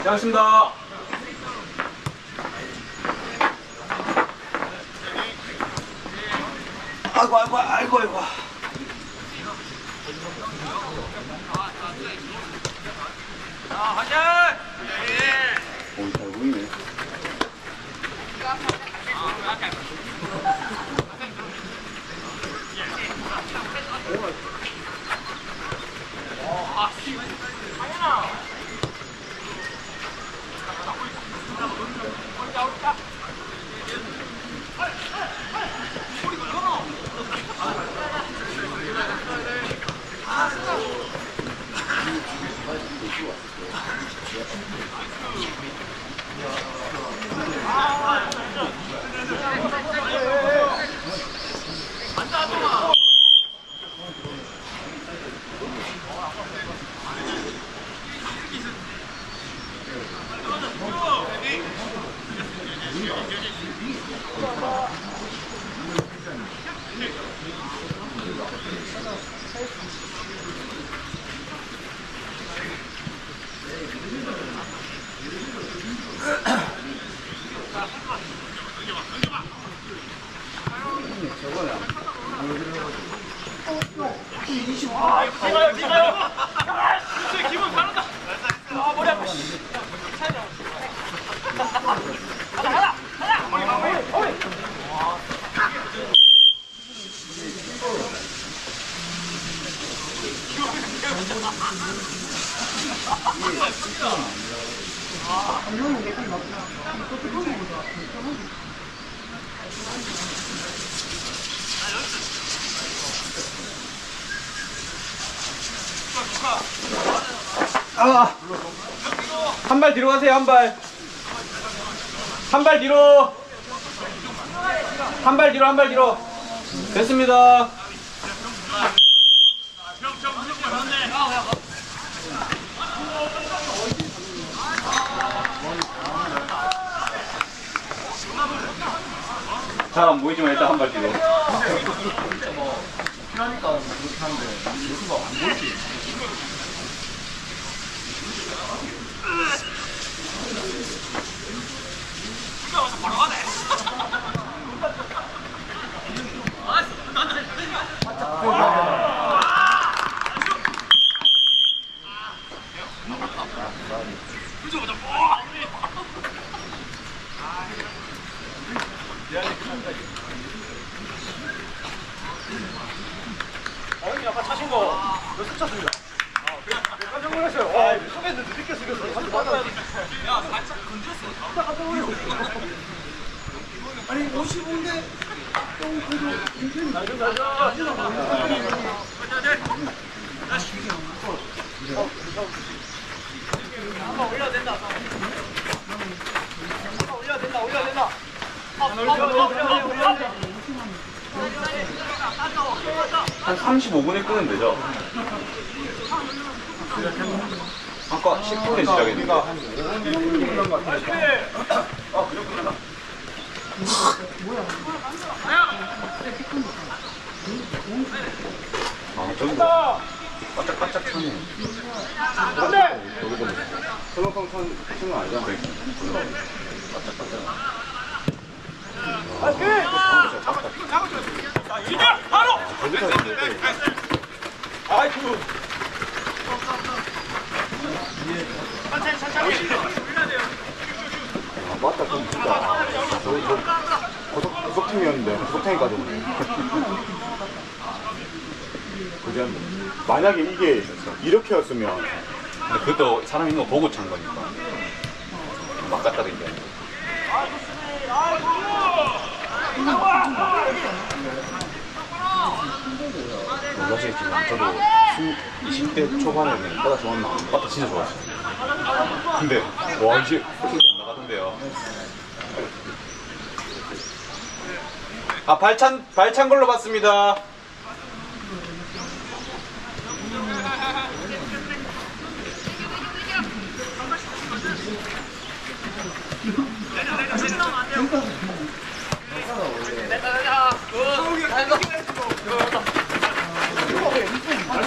고생하셨습니다. 아이고 아이고 아이고 아이고. 오, 잘 보이네. 아, 한 발 뒤로 가세요, 한 발. 한 발 뒤로. 한 발 뒤로, 한 발 뒤로. 됐습니다. 잘안 보이지만 일단 한 발 뒤로. 한 35분에 끄면 되죠? 아까 10분에 시작했는데. 아, 그렇구나. 아, 저기도 바짝바짝 타네. 여기도 설렁탕 타는 는 아니잖아. 바짝바짝. 아, 맞다, 그럼 진짜. 저희 저 고속, 고속팀이었는데, 고속탱이까지 오네. 그전 만약에 이게 이렇게였으면. 근데 그것도 사람 있는 거 보고 찬 거니까. 막 갖다 댄게 아니고. 놀라시겠지만 저도 20, 20대 초반에는 바다 좋았나? 바다 진짜 좋았어요. 근데 와 이제. 아 발찬 발찬 걸로 봤습니다.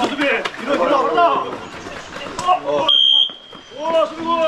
수비! 이거 들어가라! 와, 수비고!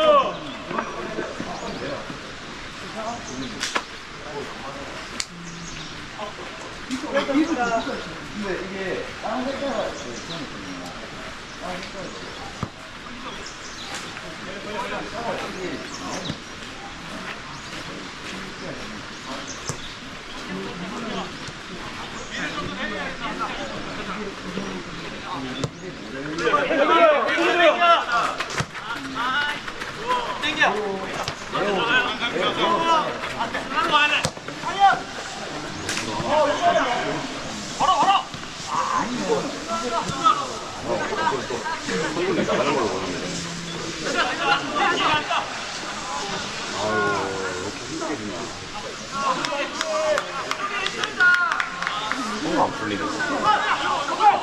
너무 안 풀리네.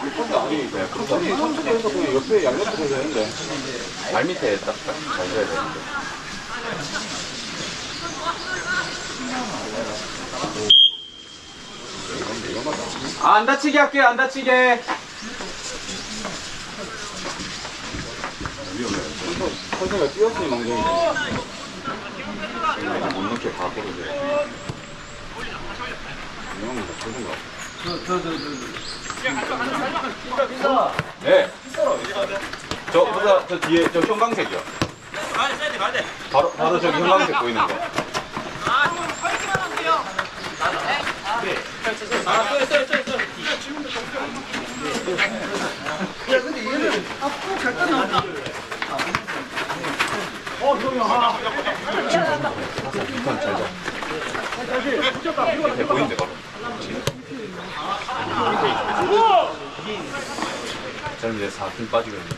아니, 그냥 천천히, 천천히 해서 그냥 옆에 양옆으로 되는데. 발 밑에 딱, 딱, 잘 줘야 되는데. 아, 안 다치게 할게요, 안 다치게. 위험해. 선생가 뛰었으니 망정이네. 못 넣게 바꾸로 돼. 위험합니다. 조심가. 네. 저, 보다, 저 뒤에, 저 형광색이요. 바로, 바로 저기 형광색 보이는 거. 밑에 보이는데 바로. 저는 이제 4분 빠지고 있는데.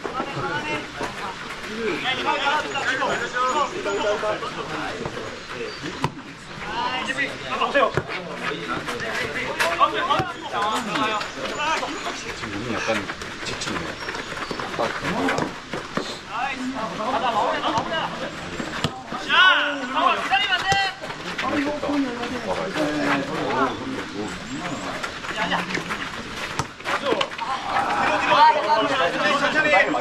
지금 눈이 약간 지치네요. 빨리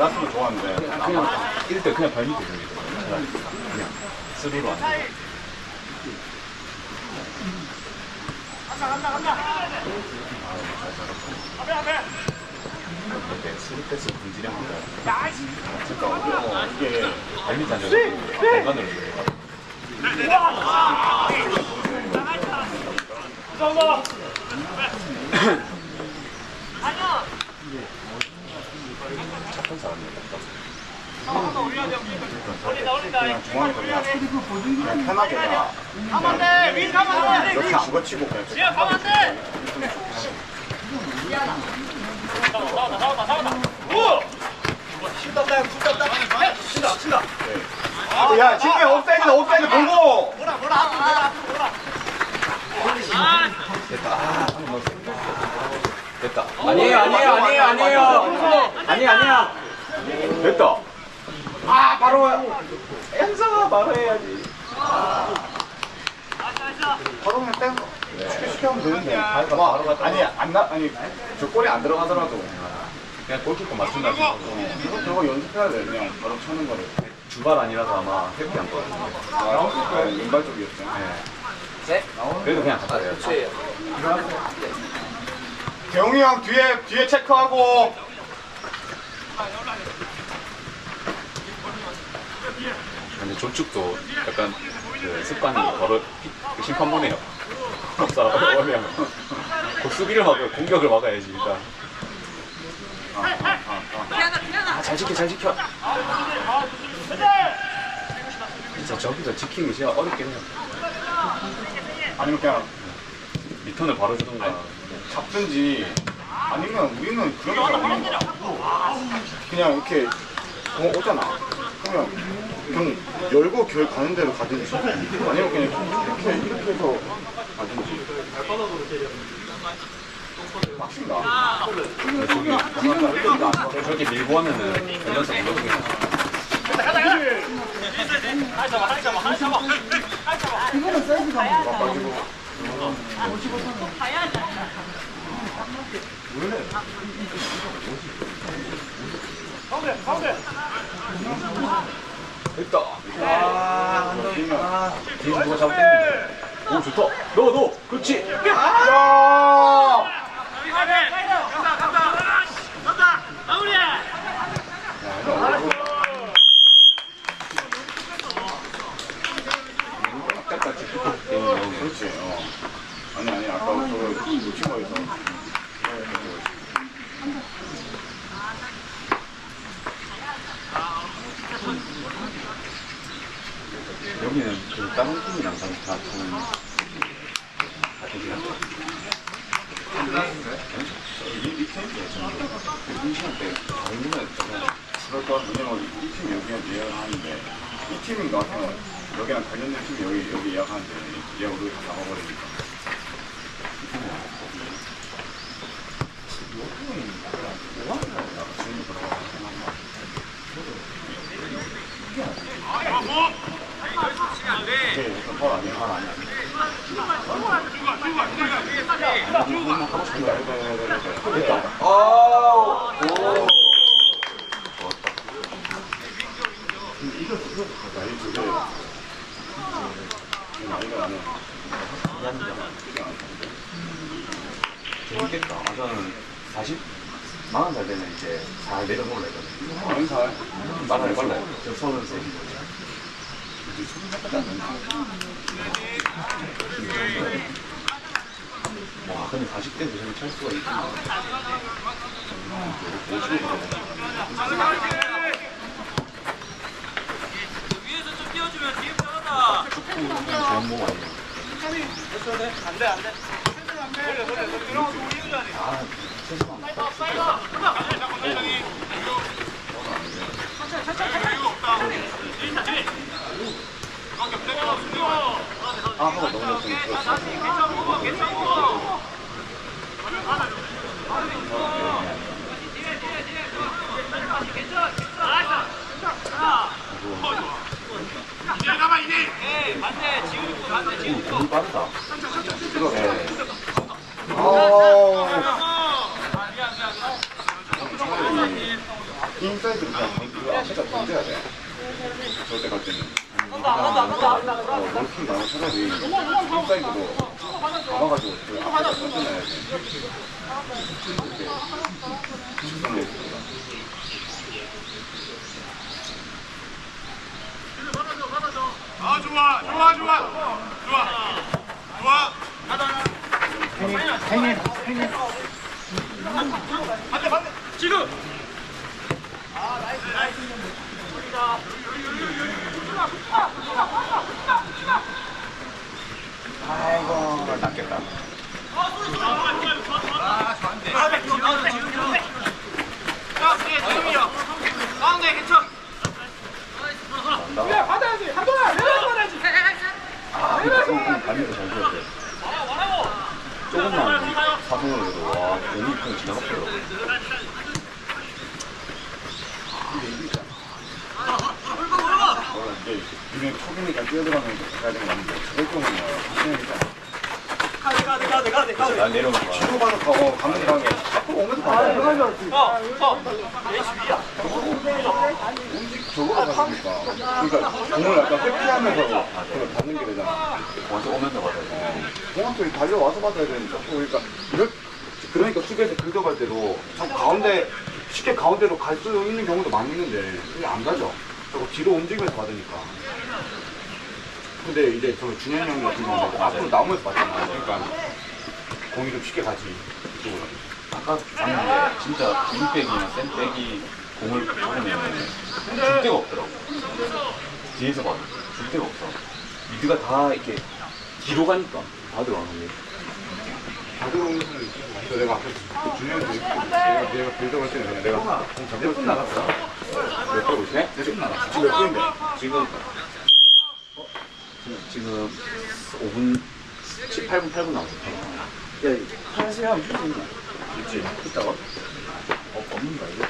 맞았으면 좋았는데 그냥 이럴 때 그냥 발 밑에 차라리 그냥 스루로 안 돼. 이렇게 스루 패스 분지량 한다. 진짜 어려워. 이게 발 밑에 앉아서 공간을 줘요. 착한 사람이에요. 그냥 중앙에서 그냥, 그냥 편하게 그냥 이렇게 안 거치고 그냥 야 지금 옵사이드다 옵사이드 보고. 됐다. 아니에요, 아니에요, 아니에요, 아니에요. 아니, 아니야. 됐다. 아, 바로. 현상아, 바로 해야지. 바로 그냥 땡 시켜면 되는데. 바로 갔다 아니 안 나 아니 저 골이 안 들어가더라도. 그냥 골키퍼 맞춘다 생각하고 저거 연습해야 돼 그냥. 바로 차는 거를. 주발 아니라서 아마 회피한 거거든요. 아, 왼발 쪽이었죠 네. 그래도 그냥 갖다 대요. 대웅이 형 뒤에 뒤에 체크하고 근데 저쪽도 약간 그 습관이 바로 그 심판보네요. 없어 오면 그 수비를 막아 공격을 막아야지 일단. 아, 잘 지켜 잘 지켜. 진짜 저기서 지키는 게 진짜 어렵긴 해요. 아니면 그냥 리턴을 바로 주던가 잡든지 아니면 우리는 그런 거 없는 거야. 그냥 이렇게 공 오잖아. 그러면 그냥 열고 결 가는 대로 가든지 아니면 그냥 이렇게 이렇게 해서 가든지. 빡친다. 저기 저기 밀고 하면은 연습 못 하겠네. 됐다. 아, 아, 뒤에 누가 잘못했는데. 오, 좋다. 너, 너. 그렇지. 야! 그렇지. 어. 아니 아니 아까 저거 놓친 거에서. 여기는 그 다른 나이 두 개. 재밌겠다. 아, 저는 40? 만원 살 때는 이제 잘 내려놓으려 했거든요. 많은 살. 빨라요, 빨라요. 저 서른 세. 와, 근데 40대도 저렇게 찰 수가 있구나. 위에서 좀 띄워주면 뒤에 편하다. 몸 아니야. 안돼 안돼. 아, 최소한. 아, 하고 넘어졌으면 그렇지. 네 반대 지 금 있고 반대 지금. 오, 너무 빠르다. 네. 인사이드 그냥 그 앞에다 던져야 돼. 저때 갈 때는. 어, 롤킹 나고 차라리 인사이드로 잡아가지고 그 앞에다 던져놔야 돼. 이렇게 있습니다. 아 좋아 좋아 좋아 좋아 좋아 지금. 아이 고, 낫겠다. 아, 근데 조금 반대로 잘 들었어요. 조금만 사선으로 해도, 와, 공이 그냥 지나갔더라고요. 이제 그냥 초기니까 뛰어들어가면 가야 되는 거 아닌데 저럴 경우는 그냥 가대 가대 가대 가대 가대. 난 내려오는 거야. 뒤로 가서 가고 가면 가면 앞으로 오면서 가야 돼. 어 어. 움직 저거로 가니까 그러니까 공을 약간 회피하면서 그걸 받는 게 되잖아. 먼저 오면서 받아야 돼. 공한테 달려와서 받아야 되니까 또 그러니까 이럴 그러니까 수비에서 긁어갈 때도 저 가운데 쉽게 가운데로 갈 수 있는 경우도 많이 있는데 그게 안 가죠. 저거 뒤로 움직이면서 받으니까. 근데 이제 저 준현이 형 같은 경우는 앞으로 나오면서 받잖아. 그러니까 공이 좀 쉽게 가지 이쪽으로. 아까 봤는데, 진짜 윙백이나 센백이 공을 받으면 줄 데가 없더라고. 뒤에서 봐도 줄 데가 없어. 미드가 다 이렇게 뒤로 가니까 다 들어가는 게. 가져오면서 그래서 내가 앞에 준현이 내가 내가 빌드할 때는 그냥 내가 공 잡고 몇분 나갔어? 몇 분? 네? 몇분 나갔어? 지금 몇 분인데? 지금 어? 지금, 지금 5분 7, 8분 8분 남았어. 야, 한시 하면 줄수 있나? 있지. 이따가? 어, 없는가 이거? 이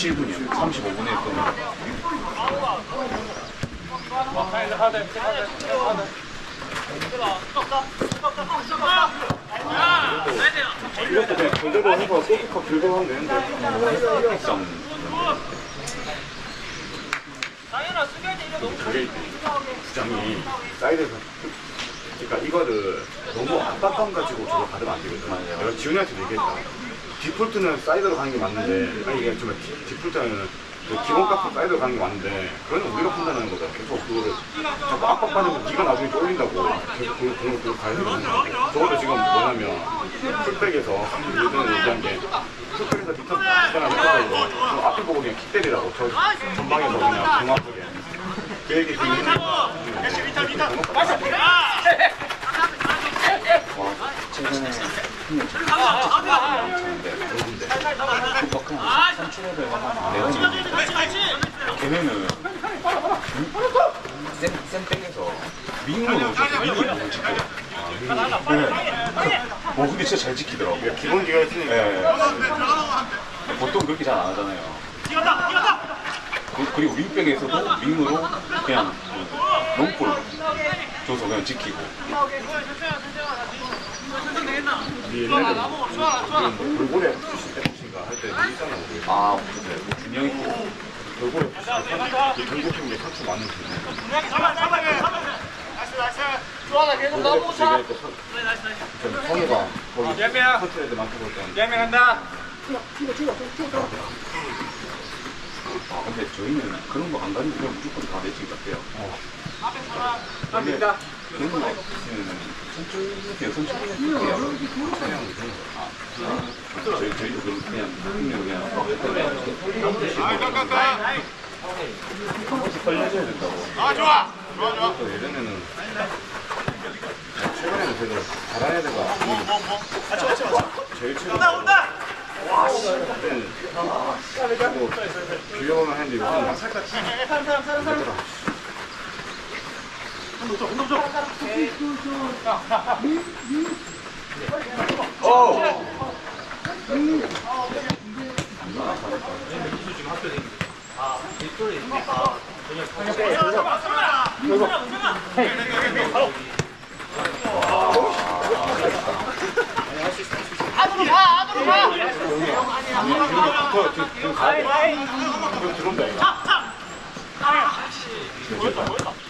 27분이요. 35분에 했던 거. 이것도 그냥 그대로 해서 소프카 들고 하면 되는데. 쌍. 그게 주장이 사이드에서 그러니까 이거를 너무 압박감 가지고 저거 받으면 안 되거든. 내가 지훈이한테 얘기했다. 디폴트는 사이드로 가는 게 맞는데 아니 이게 정말 디- 디폴트는 그 기본 값은 사이드로 가는 게 맞는데 그거는 우리가 판단하는 거다. 계속 그거를 자꾸 압박받으면 네가 나중에 쫄린다고 계속 그걸 그걸 그걸 가야 되거든. 저거를 지금 뭐냐면 풀백에서 예전에 얘기한 게 풀백에서 디턴하는 거고 그 앞에 보고 그냥 킥 때리라고 저 전방에서 그냥 정확하게 그 얘기 지금 최근에 한명 쳤는데 누군데? 국박한 선출업에 내가 걔네는 쌤, 쌤백에서 윙으로 줬어 윙으로 못 지켜 네. 어 근데 진짜 잘 지키더라고. 기본기가 있으니까. 예. 보통 그렇게 잘 안 하잖아요. 그- 그리고 윙백에서도 윙으로 그냥 그 롱볼 줘서 그냥 지키고 우리 옛날에 뭐 돌고래 푸시 때인가 할때 있잖아 우리 아 근데 뭐 준영이 또 돌고래 푸시 때 결국 팀에 상처 많은 팀 좋아라 계속 차 얘기할 때 선- 성희가 거기 컨트롤 애들 많다고 했던 대명한다. 아, 근데 저희는 그런 거 안 가는 그냥 무조건 다 매칭 같아요. 갑니다 그런 거 있으 아, 한 번씩 걸려줘야 된다고. 아 좋아 좋아 좋아 또 예전에는 최근에는 그래도 잘하는 애들가 와, 제일 최근에 온다 온다 그때는 뭐 비교만 했는데 요즘은 막살 짝 힘들더라 안으로 가 안으로 가 저, 저, 지금 가야 돼 지금 들어온다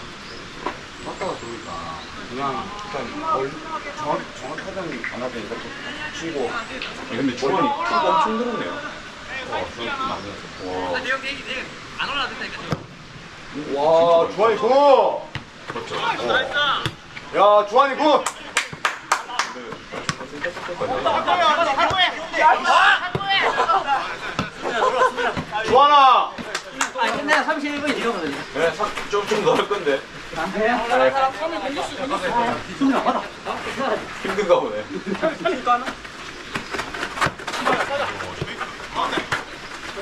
그냥 일단 뭘 정확, 정확하다는 안 하다니까 좀 치고 근데 주원이 키가 엄청 늘었네요. 어, 저좀 많이 했어 와, 내용 얘기 내안 올라왔다니까 와 주환이 굿! 그렇죠. 야 주환이 굿! 주환아! 아 끝내야 31분 이러거든요 네, 좀, 좀 넣을 건데. 힘든가 보네.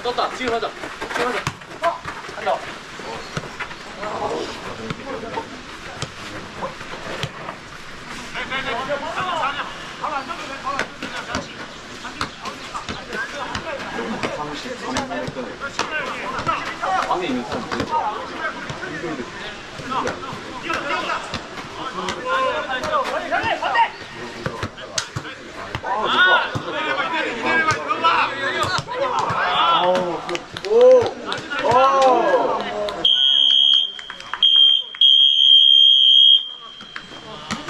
떴다. 지금 하자. 지금 하자. 간다